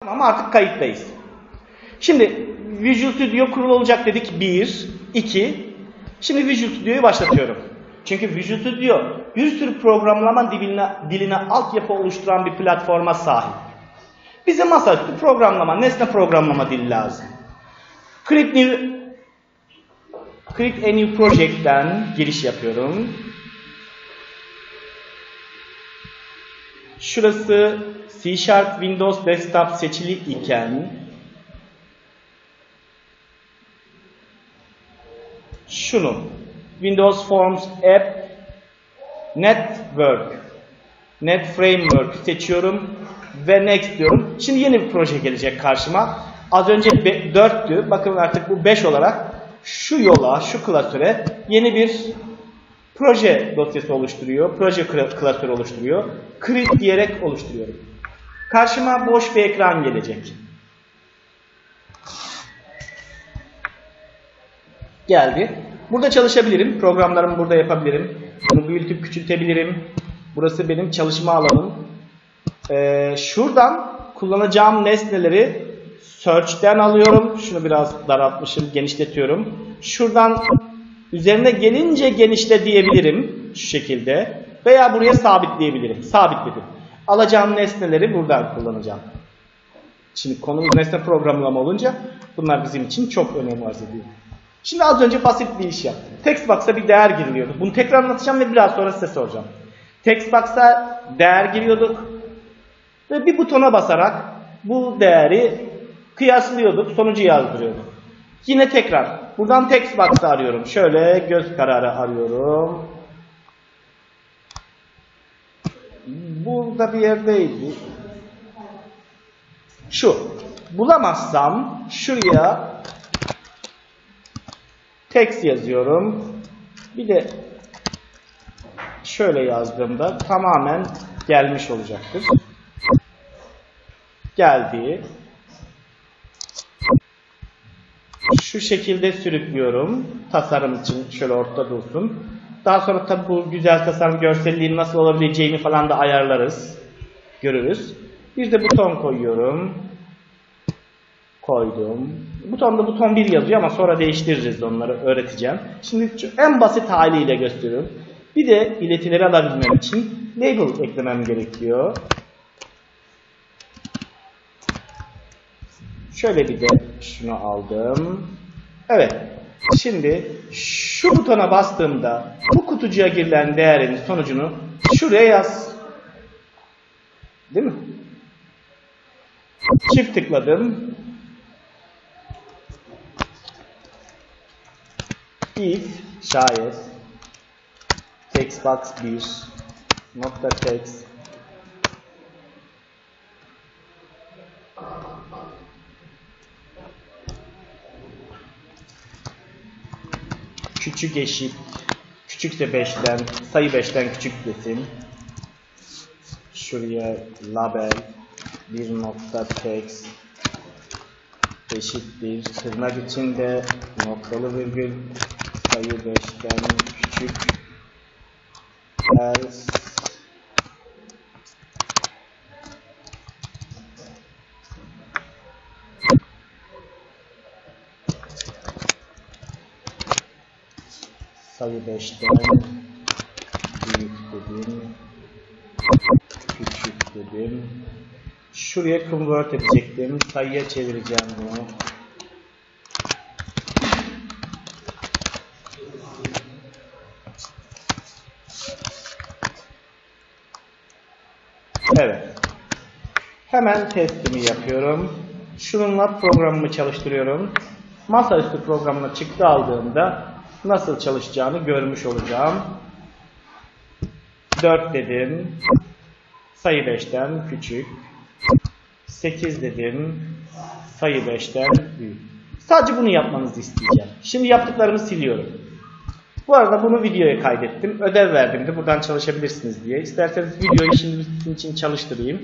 Tamam artık kayıttayız. Şimdi Visual Studio kurulu olacak dedik. 1, 2. Şimdi Visual Studio'yu başlatıyorum. Çünkü Visual Studio bir sürü programlama diline, diline altyapı oluşturan bir platforma sahip. Bize masaüstü programlama, nesne programlama dili lazım. Create New Create a New Project'ten giriş yapıyorum. Şurası C Sharp Windows Desktop seçili iken şunu Windows Forms App Network Net Framework seçiyorum ve Next diyorum. Şimdi yeni bir proje gelecek karşıma. Az önce 4'tü. Bakın artık bu 5 olarak şu yola, şu klasöre yeni bir proje dosyası oluşturuyor. Proje kla- klasörü oluşturuyor. Create diyerek oluşturuyorum. Karşıma boş bir ekran gelecek. Geldi. Burada çalışabilirim. Programlarımı burada yapabilirim. Bunu büyütüp küçültebilirim. Burası benim çalışma alanım. Ee, şuradan kullanacağım nesneleri search'ten alıyorum. Şunu biraz daraltmışım, genişletiyorum. Şuradan üzerine gelince genişle diyebilirim şu şekilde. Veya buraya sabitleyebilirim. Sabitledim. Alacağım nesneleri buradan kullanacağım. Şimdi konumuz nesne programlama olunca bunlar bizim için çok önem arz ediyor. Şimdi az önce basit bir iş yaptım. Textbox'a bir değer giriliyordu. Bunu tekrar anlatacağım ve biraz sonra size soracağım. Textbox'a değer giriyorduk ve bir butona basarak bu değeri kıyaslıyorduk, sonucu yazdırıyorduk. Yine tekrar buradan Textbox'ı arıyorum. Şöyle göz kararı arıyorum. Burada bir yerdeydi. Şu. Bulamazsam şuraya text yazıyorum. Bir de şöyle yazdığımda tamamen gelmiş olacaktır. Geldi. Şu şekilde sürüklüyorum. Tasarım için şöyle ortada dursun. Daha sonra tabi bu güzel tasarım görselliğin nasıl olabileceğini falan da ayarlarız. Görürüz. Bir de buton koyuyorum. Koydum. Butonda buton 1 yazıyor ama sonra değiştiririz onları öğreteceğim. Şimdi en basit haliyle gösteriyorum. Bir de iletileri alabilmem için label eklemem gerekiyor. Şöyle bir de şunu aldım. Evet. Şimdi şu butona bastığımda bu kutucuğa girilen değerin sonucunu şuraya yaz. Değil mi? Çift tıkladım. If şayet textbox 1 nokta text küçük eşit küçükse 5'ten sayı 5'ten küçük desin. Şuraya label bir nokta text eşittir. Tırnak içinde noktalı virgül sayı 5'ten küçük else sayı 5'ten büyük dedim küçük dedim. Şuraya convert edecektim sayıya çevireceğim bunu. Evet. Hemen testimi yapıyorum. Şununla programımı çalıştırıyorum. Masaüstü programına çıktı aldığımda nasıl çalışacağını görmüş olacağım. 4 dedim. Sayı 5'ten küçük. 8 dedim. Sayı 5'ten büyük. Sizce bunu yapmanızı isteyeceğim. Şimdi yaptıklarımı siliyorum. Bu arada bunu videoya kaydettim. Ödev verdim de buradan çalışabilirsiniz diye. İsterseniz videoyu şimdi sizin için çalıştırayım.